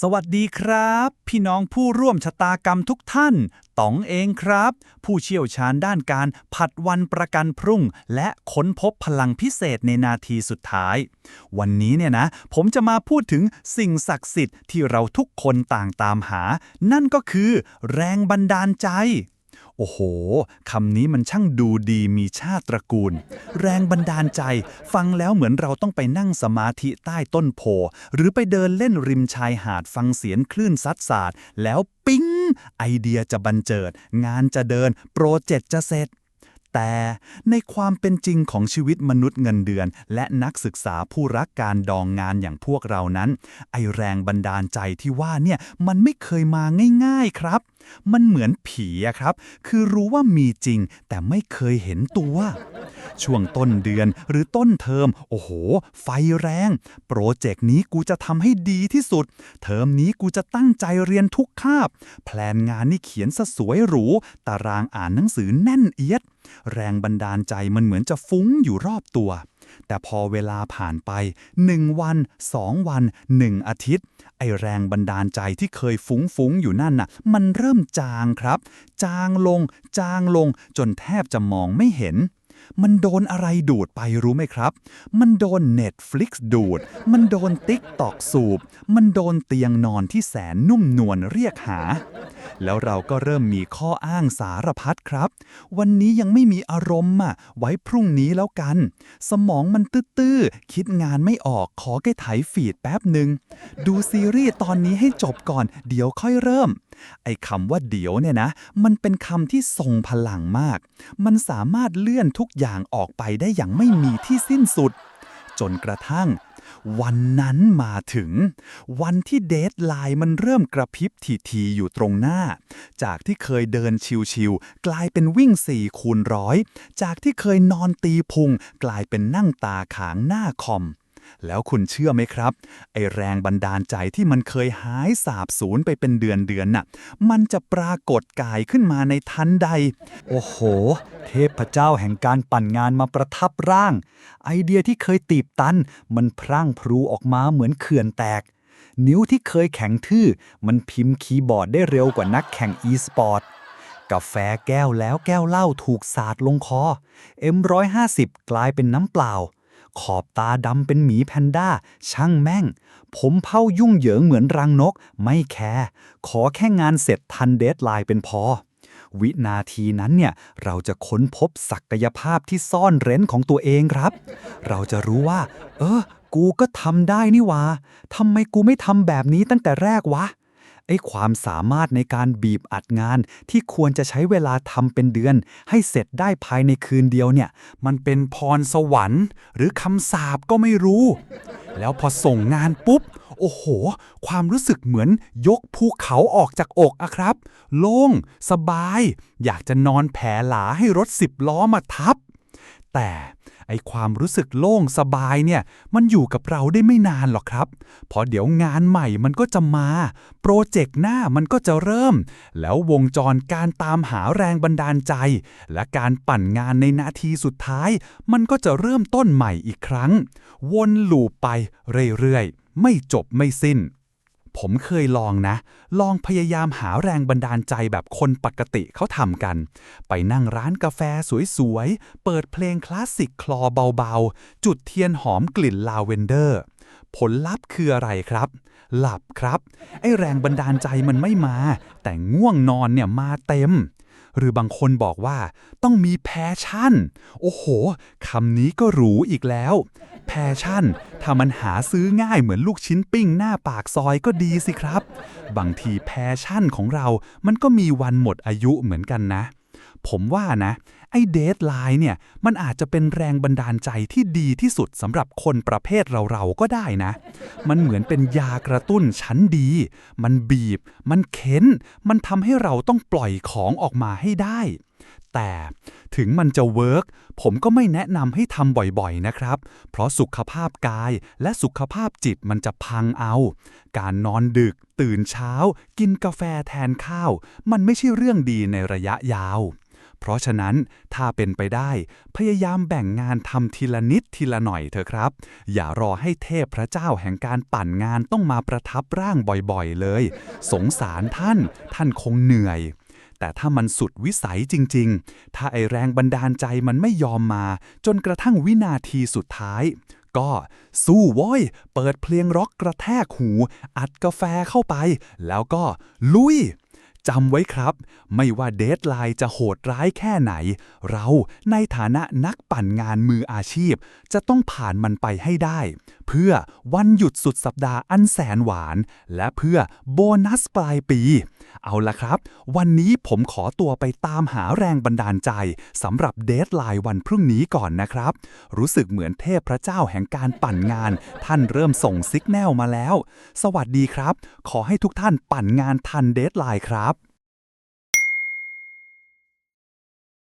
สวัสดีครับ พี่น้องผู้ร่วมชะตากรรมทุกท่านต๋องเองครับ ผู้เชี่ยวชาญด้านการผัดวันประกันพรุ่ง และค้นพบพลังพิเศษในนาทีสุดท้าย วันนี้เนี่ยนะ ผมจะมาพูดถึงสิ่งศักดิ์สิทธิ์ที่เราทุกคนต่างตามหา นั่นก็คือแรงบันดาลใจ โอ้โห คำนี้มันช่างดูดีมีชาติตระกูล แรงบันดาลใจ ฟังแล้วเหมือนเราต้องไปนั่งสมาธิใต้ต้นโพ หรือไปเดินเล่นริมชายหาดฟังเสียงคลื่นซัดสาดแล้วปิ๊ง ไอเดียจะบันเจิด งานจะเดิน โปรเจกต์จะเสร็จ แต่ในความเป็นจริงของชีวิตมนุษย์เงินเดือน และนักศึกษาผู้รักการดองงานอย่างพวกเรานั้น ไอแรงบันดาลใจที่ว่าเนี่ยมันไม่เคยมาง่าย ๆครับ มันเหมือนผีครับ คือรู้ว่ามีจริง แต่ไม่เคยเห็นตัว ช่วงต้นเดือนหรือต้นเทอม โอ้โห ไฟแรง โปรเจกต์นี้กูจะทำให้ดีที่สุด เทอมนี้กูจะตั้งใจเรียนทุกคาบ แพลนงานนี่เขียนซะสวยหรู ตารางอ่านหนังสือแน่นเอียด แรงบันดาลใจมันเหมือนจะฟุ้งอยู่รอบตัว แต่พอเวลาผ่านไป 1 วัน 2 วัน 1 อาทิตย์ ไอแรงบันดาลใจที่เคยฟุ้งฟุ้งๆอยู่นั่นน่ะ มันเริ่มจางครับ จางลง จางลง จนแทบจะมองไม่เห็นมันโดนอะไรดูดไปรู้ไหมครับ มันโดน Netflix ดูด มันโดนติ๊กตอกสูบ มันโดนเตียงนอนที่แสนนุ่มนวลเรียกหา แล้วเราก็เริ่มมีข้ออ้างสารพัดครับ วันนี้ยังไม่มีอารมณ์อะ ไว้พรุ่งนี้แล้วกัน สมองมันตื้อๆ คิดงานไม่ออก ขอแก้ไถฟีดแป๊บหนึ่ง ดูซีรีส์ตอนนี้ให้จบก่อน เดี๋ยวค่อยเริ่ม ไอ้คำว่าเดี๋ยวเนี่ยนะ มันเป็นคำที่ทรงพลังมาก มันสามารถเลื่อนทุกอย่างออกไปได้อย่างไม่มีที่สิ้นสุด จนกระทั่ง วันนั้นมาถึง วันที่เดทไลน์มันเริ่มกระพริบทีๆอยู่ตรงหน้า จากที่เคยเดินชิวๆกลายเป็นวิ่ง4คูณร้อยจากที่เคยนอนตีพุงกลายเป็นนั่งตาขางหน้าคอม แล้วคุณเชื่อไหมครับ ไอแรงบันดาลใจที่มันเคยหายสาบสูญไปเป็นเดือนเดือนน่ะ มันจะปรากฏกายขึ้นมาในทันใด โอ้โห เทพเจ้าแห่งการปั่นงานมาประทับร่าง ไอเดียที่เคยตีบตัน มันพรั่งพรูออกมาเหมือนเขื่อนแตก นิ้วที่เคยแข็งทื่อ มันพิมพ์คีย์บอร์ดได้เร็วกว่านักแข่งอีสปอร์ตกาแฟแก้วแล้วแก้วเหล้าถูกสาดลงคอ M150 กลายเป็นน้ำเปล่า ขอบตาดำเป็นหมีแพนด้า ช่างแม่ง ผมเผายุ่งเหยิงเหมือนรังนก ไม่แคร์ขอแค่งานเสร็จทันเดทไลน์เป็นพอ วินาทีนั้นเนี่ย เราจะค้นพบศักยภาพที่ซ่อนเร้นของตัวเองครับ เราจะรู้ว่า เออ กูก็ทำได้นี่วะทำไมกูไม่ทำแบบนี้ตั้งแต่แรกวะ ไอ้ความสามารถในการบีบอัดงานที่ควรจะใช้เวลาทำเป็นเดือน ให้เสร็จได้ภายในคืนเดียวเนี่ย มันเป็นพรสวรรค์ หรือคำสาปก็ไม่รู้ แล้วพอส่งงานปุ๊บ โอ้โห ความรู้สึกเหมือนยกภูเขาออกจากอกอะครับ โล่ง สบาย อยากจะนอนแผลหลาให้รถสิบล้อมาทับ แต่ ไอความรู้สึกโล่งสบายเนี่ย มันอยู่กับเราได้ไม่นานหรอกครับเพราะเดี๋ยวงานใหม่มันก็จะมา โปรเจกต์หน้ามันก็จะเริ่ม แล้ววงจรการตามหาแรงบันดาลใจ และการปั่นงานในนาทีสุดท้าย มันก็จะเริ่มต้นใหม่อีกครั้ง วนลูปไปเรื่อยๆ ไม่จบไม่สิ้น ผมเคยลองนะ ลองพยายามหาแรงบันดาลใจแบบคนปกติเขาทำกัน ไปนั่งร้านกาแฟสวยๆ เปิดเพลงคลาสสิกคลอเบาๆ จุดเทียนหอมกลิ่นลาเวนเดอร์ ผลลัพธ์คืออะไรครับ หลับครับ ไอแรงบันดาลใจมันไม่มา แต่ง่วงนอนเนี่ยมาเต็ม หรือบางคนบอกว่าต้องมีแพชชั่น โอ้โหคำนี้ก็หรูอีกแล้ว แพชชั่น ถ้ามันหาซื้อง่ายเหมือนลูกชิ้นปิ้งหน้าปากซอยก็ดีสิครับ บางทีแพชชั่นของเรามันก็มีวันหมดอายุเหมือนกันนะ ผมว่านะ ไอ้เดทไลน์เนี่ย มันอาจจะเป็นแรงบันดาลใจที่ดีที่สุดสำหรับคนประเภทเราๆก็ได้นะ มันเหมือนเป็นยากระตุ้นชั้นดี มันบีบ มันเค้น มันทำให้เราต้องปล่อยของออกมาให้ได้ แต่ถึงมันจะเวิร์กผมก็ไม่แนะนำให้ทำบ่อยๆนะครับ เพราะสุขภาพกายและสุขภาพจิตมันจะพังเอา การนอนดึก ตื่นเช้า กินกาแฟแทนข้าว มันไม่ใช่เรื่องดีในระยะยาว เพราะฉะนั้นถ้าเป็นไปได้ พยายามแบ่งงานทำทีละนิดทีละหน่อยเถอะครับ อย่ารอให้เทพพระเจ้าแห่งการปั่นงานต้องมาประทับร่างบ่อยๆเลย สงสารท่าน ท่านคงเหนื่อยแต่ถ้ามันสุดวิสัยจริง ๆ ถ้าไอแรงบันดาลใจมันไม่ยอมมา จนกระทั่งวินาทีสุดท้าย ก็สู้ว้ย เปิดเพลงร็อกกระแทกหู อัดกาแฟเข้าไป แล้วก็ลุย จำไว้ครับ ไม่ว่าเดทไลน์จะโหดร้ายแค่ไหน เราในฐานะนักปั่นงานมืออาชีพ จะต้องผ่านมันไปให้ได้ เพื่อวันหยุดสุดสัปดาห์อันแสนหวาน และเพื่อโบนัสปลายปี เอาละครับ วันนี้ผมขอตัวไปตามหาแรงบันดาลใจสำหรับเดทไลน์วันพรุ่งนี้ก่อนนะครับ รู้สึกเหมือนเทพพระเจ้าแห่งการปั่นงาน ท่านเริ่มส่งซิกแนลมาแล้ว สวัสดีครับ ขอให้ทุกท่านปั่นงานทันเดทไลน์ครับ